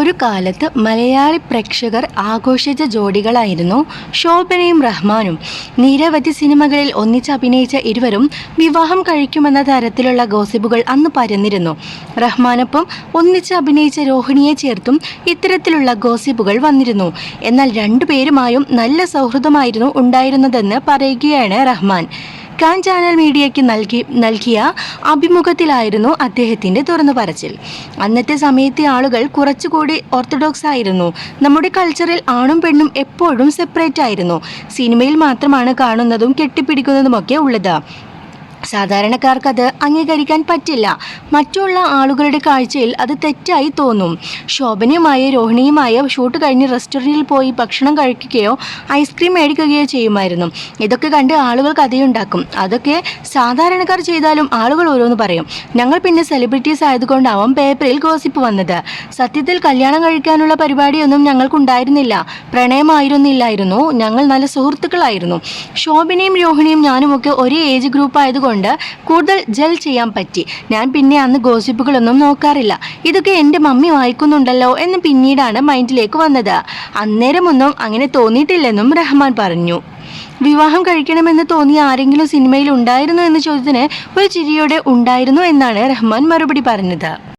ഒരു കാലത്ത് മലയാളി പ്രേക്ഷകർ ആഘോഷിച്ച ജോഡികളായിരുന്നു ശോഭനയും റഹ്മാനും. നിരവധി സിനിമകളിൽ ഒന്നിച്ച് അഭിനയിച്ച ഇരുവരും വിവാഹം കഴിക്കുമെന്ന തരത്തിലുള്ള ഗോസിപ്പുകൾ അന്ന് പരന്നിരുന്നു. റഹ്മാനൊപ്പം ഒന്നിച്ച് അഭിനയിച്ച രോഹിണിയെ ചേർത്തും ഇത്തരത്തിലുള്ള ഗോസിപ്പുകൾ വന്നിരുന്നു. എന്നാൽ രണ്ടുപേരുമായും നല്ല സൗഹൃദമായിരുന്നു ഉണ്ടായിരുന്നതെന്ന് പറയുകയാണ് റഹ്മാൻ. കാൻ ചാനൽ മീഡിയയ്ക്ക് നൽകി നൽകിയ അഭിമുഖത്തിലായിരുന്നു അദ്ദേഹത്തിന്റെ തുറന്നു പറച്ചിൽ. അന്നത്തെ സമയത്തെ ആളുകൾ കുറച്ചുകൂടി ഓർത്തഡോക്സ് ആയിരുന്നു. നമ്മുടെ കൾച്ചറിൽ ആണും പെണ്ണും എപ്പോഴും സെപ്പറേറ്റ് ആയിരുന്നു. സിനിമയിൽ മാത്രമാണ് കാണുന്നതും കെട്ടിപ്പിടിക്കുന്നതുമൊക്കെ ഉള്ളത്. സാധാരണക്കാർക്ക് അത് അംഗീകരിക്കാൻ പറ്റില്ല. മറ്റുള്ള ആളുകളുടെ കാഴ്ചയിൽ അത് തെറ്റായി തോന്നും. ശോഭനയുമായ രോഹിണിയുമായ ഷൂട്ട് കഴിഞ്ഞ് റെസ്റ്റോറന്റിൽ പോയി ഭക്ഷണം കഴിക്കുകയോ ഐസ്ക്രീം മേടിക്കുകയോ ചെയ്യുമായിരുന്നു. ഇതൊക്കെ കണ്ട് ആളുകൾ കഥയുണ്ടാക്കും. അതൊക്കെ സാധാരണക്കാർ ചെയ്താലും ആളുകൾ ഓരോന്ന് പറയും. ഞങ്ങൾ പിന്നെ സെലിബ്രിറ്റീസ് ആയതുകൊണ്ടാവാം പേപ്പറിൽ ഗോസിപ്പ് വന്നത്. സത്യത്തിൽ കല്യാണം കഴിക്കാനുള്ള പരിപാടിയൊന്നും ഞങ്ങൾക്കുണ്ടായിരുന്നില്ല. പ്രണയമായിരുന്നില്ലായിരുന്നു. ഞങ്ങൾ നല്ല സുഹൃത്തുക്കളായിരുന്നു. ശോഭനയും രോഹിണിയും ഞാനുമൊക്കെ ഒരേ ഏജ് ഗ്രൂപ്പ് ആയതുകൊണ്ട് കൂടുതൽ ജൽ ചെയ്യാൻ പറ്റി. ഞാൻ പിന്നെ അന്ന് ഗോസിപ്പുകളൊന്നും നോക്കാറില്ല. ഇതൊക്കെ എന്റെ മമ്മി വായിക്കുന്നുണ്ടല്ലോ എന്ന് പിന്നീടാണ് മൈൻഡിലേക്ക് വന്നത്. അന്നേരമൊന്നും അങ്ങനെ തോന്നിയിട്ടില്ലെന്നും റഹ്മാൻ പറഞ്ഞു. വിവാഹം കഴിക്കണമെന്ന് തോന്നിയ ആരെങ്കിലും സിനിമയിൽ ഉണ്ടായിരുന്നു എന്ന ചോദ്യത്തിന് ഒരു ചിരിയോടെ ഉണ്ടായിരുന്നു എന്നാണ് റഹ്മാൻ മറുപടി പറഞ്ഞത്.